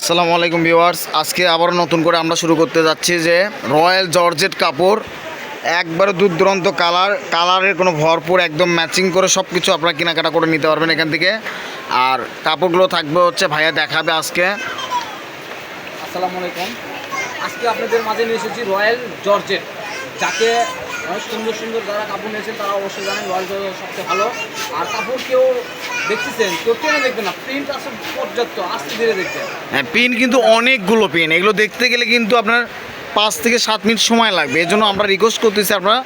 আসসালামু আলাইকুম ভিউয়ার্স। আজকে আবার নতুন করে আমরা শুরু করতে যাচ্ছি যে রয়্যাল জর্জেট কাপড়। একবারে দূর কালার, কালারের কোনো ভরপুর একদম ম্যাচিং করে সব কিছু আপনারা কেনাকাটা করে নিতে পারবেন এখান থেকে। আর কাপড়গুলো থাকবে হচ্ছে ভাইয়া দেখাবে আজকে। আসসালামু আলাইকুম। আজকে আপনাদের মাঝে নিয়ে এসেছি রয়্যাল জর্জেট। যাকে অনেক সুন্দর সুন্দর যারা কাপড় নিয়েছেন তারা অবশ্যই জানেন রয়্যাল জর্জেট সবচেয়ে ভালো। আর কাপড় কেউ দেখতেছেন? কেউ টেনে দেখবেন না? প্রিন্ট আছে পর্যাপ্ত আস্তে ধীরে দেখবেন। হ্যাঁ পিন কিন্তু অনেকগুলো পিন এগুলো দেখতে গেলে কিন্তু আপনার পাঁচ থেকে সাত মিনিট সময় লাগবে। এই জন্য আমরা রিকোয়েস্ট করতেছি আপনারা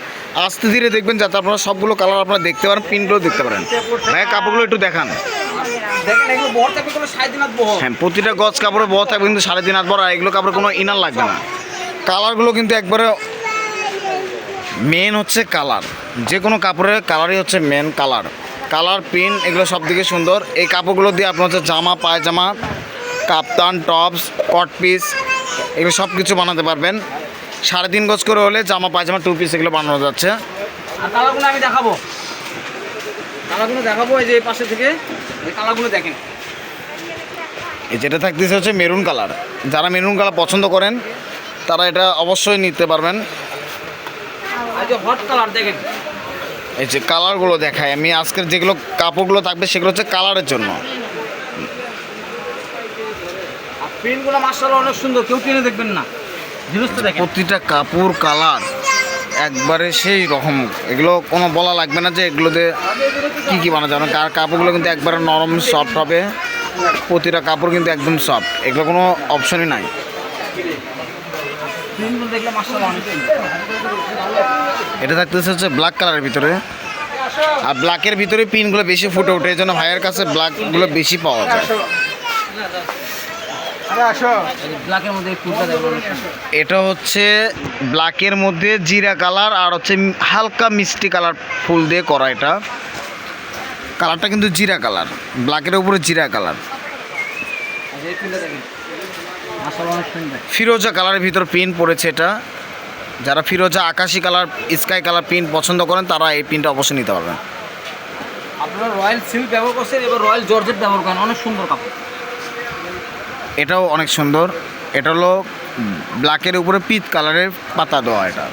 আস্তে ধীরে দেখবেন যাতে আপনারা সবগুলো কালার আপনারা দেখতে পারেন পিনগুলো দেখতে পারেন। ভাইয়া কাপড়গুলো একটু দেখান। হ্যাঁ প্রতিটা গজ কাপড়ে বহ থাকবে কিন্তু সাড়ে তিন হাত বড় আর এগুলো কাপড়ে কোনো ইনার লাগবে না। কালারগুলো কিন্তু একবারে মেন হচ্ছে কালার যে কোনো কাপড়ের কালারই হচ্ছে মেন কালার কালার পিন এগুলো সব থেকে সুন্দর। এই কাপড়গুলো দিয়ে আপনার হচ্ছে জামা পায়জামা কাপ্তান টপস কট পিস এগুলো সব কিছু বানাতে পারবেন। সাড়ে তিন গজ করে হলে জামা পায়জামা টু পিস এগুলো বানানো যাচ্ছে। আর কালারগুলো আমি দেখাবো। কালারগুলো দেখাবো এই যে এই পাশে থেকে। এই কালারগুলো দেখেন। এই যেটা থাকতেছে হচ্ছে মেরুন কালার। যারা মেরুন কালার পছন্দ করেন তারা এটা অবশ্যই নিতে পারবেন। হট কালার দেখেন। এই যে কালারগুলো দেখাই আমি আজকের যেগুলো কাপড়গুলো থাকবে সেগুলো হচ্ছে কালারের জন্য। প্রিন্টগুলো মার্শাল অনেক সুন্দর কেউ টেনে দেখবেন না। প্রতিটা কাপড় কালার একবারে সেই রকম। এগুলো কোনো বলা লাগবে না যে এগুলোতে কী কী বানা যাবে আর কাপড়গুলো কিন্তু একবারে নরম সফট হবে। প্রতিটা কাপড় কিন্তু একদম সফট এগুলো কোনো অপশনই নাই প্রিন্টগুলো দেখলে মার্শাল অনেক সুন্দর এটা থাকতেছে হচ্ছে ব্ল্যাক কালারের ভিতরে। আর ব্ল্যাকের ভিতরে পিনগুলো বেশি ফুটে ওঠে এই জন্য ভাইয়ের কাছে ব্ল্যাকগুলো বেশি পাওয়া যায়। এটা হচ্ছে ব্ল্যাকের মধ্যে জিরা কালার আর হচ্ছে হালকা মিষ্টি কালার ফুল দিয়ে করা এটা। কালারটা কিন্তু জিরা কালার ব্ল্যাকের উপরে জিরা কালার ফিরোজা কালারের ভিতর পিন পড়েছে এটা। যারা ফিরোজা আকাশি কালার স্কাই কালার পিন পছন্দ করেন তারা এই পিনটা অবশ্যই নিতে পারবেন। আপনারা রয়্যাল সিল্ক ব্যবহার করছেন এবার রয়্যাল জর্জেট ব্যবহার করেন অনেক সুন্দর কাপড়। এটাও অনেক সুন্দর। এটা হলো ব্ল্যাকের উপরে পিচ কালারের পাতা দেওয়া এটা।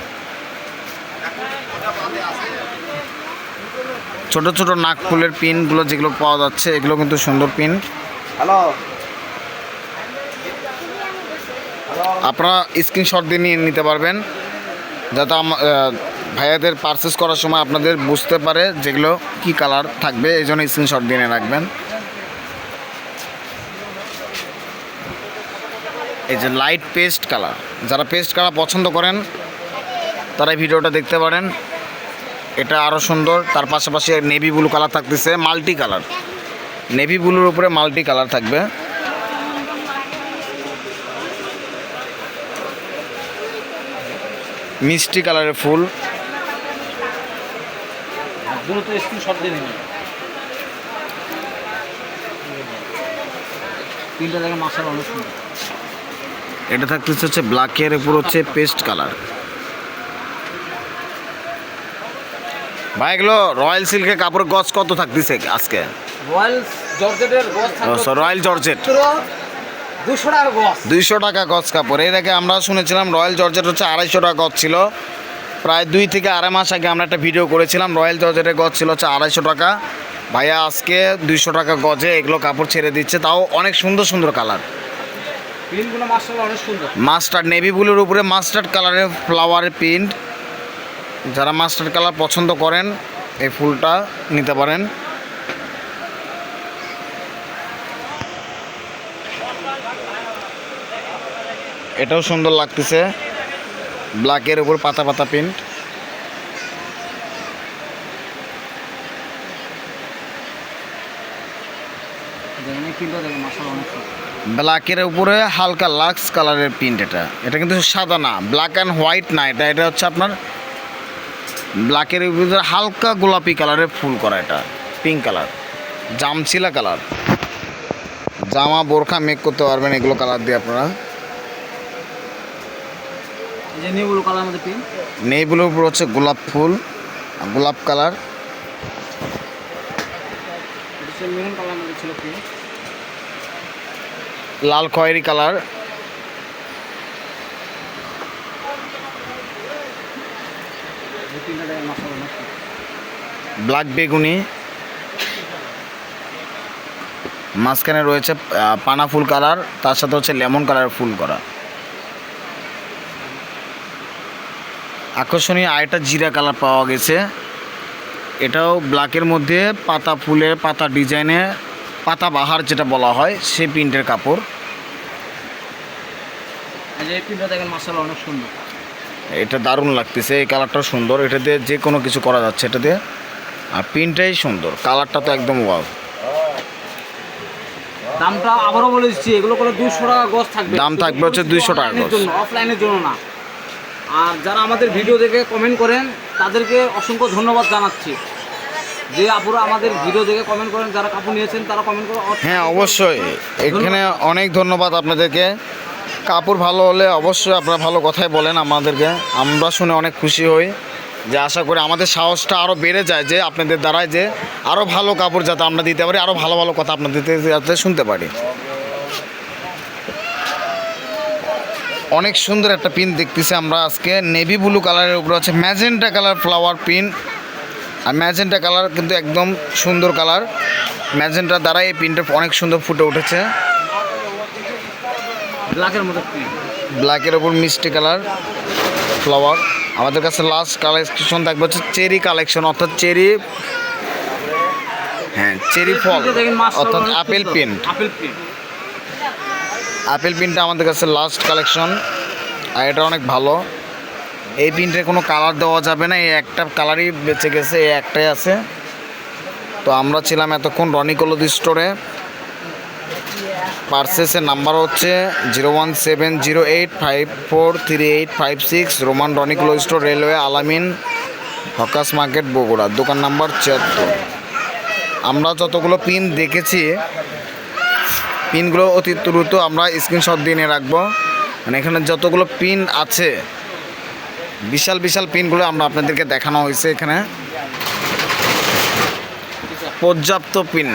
ছোট ছোট নাক ফুলের পিনগুলো যেগুলো পাওয়া যাচ্ছে এগুলো কিন্তু সুন্দর পিন হ্যালো আপনারা স্ক্রিনশট দিয়ে নিয়ে নিতে পারবেন, যাতে ভাইয়াদের পারচেস করার সময় আপনাদের বুঝতে পারে যেগুলো কি কালার থাকবে, এই জন্য স্ক্রিনশট দিয়ে রাখবেন। এই যে লাইট পেস্ট কালার যারা পেস্ট কালার পছন্দ করেন, তারা ভিডিওটা দেখতে পারেন। এটা আরও সুন্দর, তার পাশাপাশি নেভি ব্লু কালার থাকতেছে মাল্টি কালার নেভি ব্লুর উপরে মাল্টি কালার থাকবে। মিষ্টি কালারের ফুল। এটা থাকতেছে হচ্ছে ব্ল্যাকের উপর হচ্ছে পেস্ট কালার ভাই এগুলো রয়্যাল সিল্কের কাপড় গজ কত থাকতেছে আজকে? রয়্যাল জর্জেটের গছ রয়্যাল জর্জেট গছ দুইশো টাকা গজ কাপড়। এর আগে আমরা শুনেছিলাম রয়্যাল জর্জেট হচ্ছে আড়াইশো টাকা গজ ছিল। প্রায় দুই থেকে আড়াই মাস আগে আমরা একটা ভিডিও করেছিলাম রয়্যাল জর্জেটের গজ ছিল হচ্ছে আড়াইশো টাকা। ভাইয়া আজকে দুইশো টাকা গজে এগুলো কাপড় ছেড়ে দিচ্ছে তাও অনেক সুন্দর সুন্দর কালার। মাস্টার্ড নেভি ব্লুর উপরে মাস্টার্ড কালারের ফ্লাওয়ারের প্রিন্ট। যারা মাস্টার্ড কালার পছন্দ করেন এই ফুলটা নিতে পারেন। এটাও সুন্দর লাগতেছে। ব্ল্যাকের উপর পাতা পাতা প্রিন্ট ব্ল্যাকের উপরে হালকা লাক্স কালারের প্রিন্ট এটা। এটা কিন্তু সাদা না ব্ল্যাক অ্যান্ড হোয়াইট না এটা। এটা হচ্ছে আপনার ব্ল্যাকের উপরে হালকা গোলাপি কালারের ফুল করা এটা পিঙ্ক কালার জামছিলা কালার জামা বোরখা মেক করতে পারবেন এগুলো কালার দিয়ে আপনারা। এই যে ব্লু কালার মধ্যে প্রিন্ট নেইগুলোর উপর হচ্ছে গোলাপ ফুল গোলাপ কালার লাল খয়েরি কালার। ব্ল্যাক বেগুনি। মাঝখানে রয়েছে পানা ফুল কালার তার সাথে হচ্ছে লেমন কালার ফুল করা। আকর্ষণীয় আরেকটা জিরা কালার পাওয়া গেছে। এটাও ব্ল্যাকের মধ্যে পাতা ফুলের পাতা ডিজাইনে পাতা বাহার যেটা বলা হয় সেই প্রিন্টের কাপড়। অনেক সুন্দর। এটা দারুণ লাগতেছে এই কালারটাও সুন্দর। এটা দিয়ে যে কোনো কিছু করা যাচ্ছে এটা দিয়ে। আর প্রিন্টটাই সুন্দর কালারটা তো একদম ওয়াও। দামটা আবারও বলে দিচ্ছি এগুলো করে দুশো টাকা গজ থাকবে। দাম থাকবে হচ্ছে 200 টাকা। অফলাইনের জন্য না। আর যারা আমাদের ভিডিও দেখে কমেন্ট করেন তাদেরকে অসংখ্য ধন্যবাদ জানাচ্ছি। যে আপুরা আমাদের ভিডিও দেখে কমেন্ট করেন যারা কাপড় নিয়েছেন তারা কমেন্ট করে হ্যাঁ অবশ্যই। এখানে অনেক ধন্যবাদ আপনাদেরকে। কাপড় ভালো হলে অবশ্যই আপনারা ভালো কথাই বলেন আমাদেরকে। আমরা শুনে অনেক খুশি হই। যে আশা করি আমাদের সাহসটা আরও বেড়ে যায় যে আপনাদের দ্বারায় যে আরও ভালো কাপড় যাতে আমরা দিতে পারি আরও ভালো ভালো কথা আপনাদের যাতে শুনতে পারি। অনেক সুন্দর একটা পিন দেখতেছি আমরা আজকে। নেভি ব্লু কালারের উপরে আছে ম্যাজেন্টা কালার ফ্লাওয়ার পিন আর ম্যাজেন্টা কালার কিন্তু একদম সুন্দর কালার ম্যাজেন্টা দ্বারা এই পিনটা অনেক সুন্দর ফুটে উঠেছে। ব্ল্যাকের মধ্যে প্রিন্ট ব্ল্যাকের ওপর মিষ্টি কালার ফ্লাওয়ার। আমাদের কাছে লাস্ট কালেকশন থাকবে হচ্ছে চেরি কালেকশন অর্থাৎ চেরি হ্যাঁ চেরি ফল অর্থাৎ আপেল প্রিন্ট আপেল পিনটা আমাদের কাছে লাস্ট কালেকশন আর এটা অনেক ভালো। এই পিনটার কোনো কালার দেওয়া যাবে না এই একটা কালারই বেঁচে গেছে এই একটাই আছে। তো আমরা ছিলাম এতক্ষণ রনিকলদি স্টোরে পার্সেসের নাম্বার হচ্ছে zero one seven zero eight five four three eight five six Roman রনিকলো store railway Alamin hawkers market Bogura, দোকান নাম্বার ছিয়াত্তর। আমরা যতগুলো পিন দেখেছি, পিনগুলো অতি দ্রুত আমরা স্ক্রিনশট দিয়ে নিয়ে রাখব। মানে এখানে যতগুলো পিন আছে, বিশাল বিশাল পিনগুলো আমরা আপনাদেরকে দেখানো হয়েছে এখানে। পর্যাপ্ত পিন।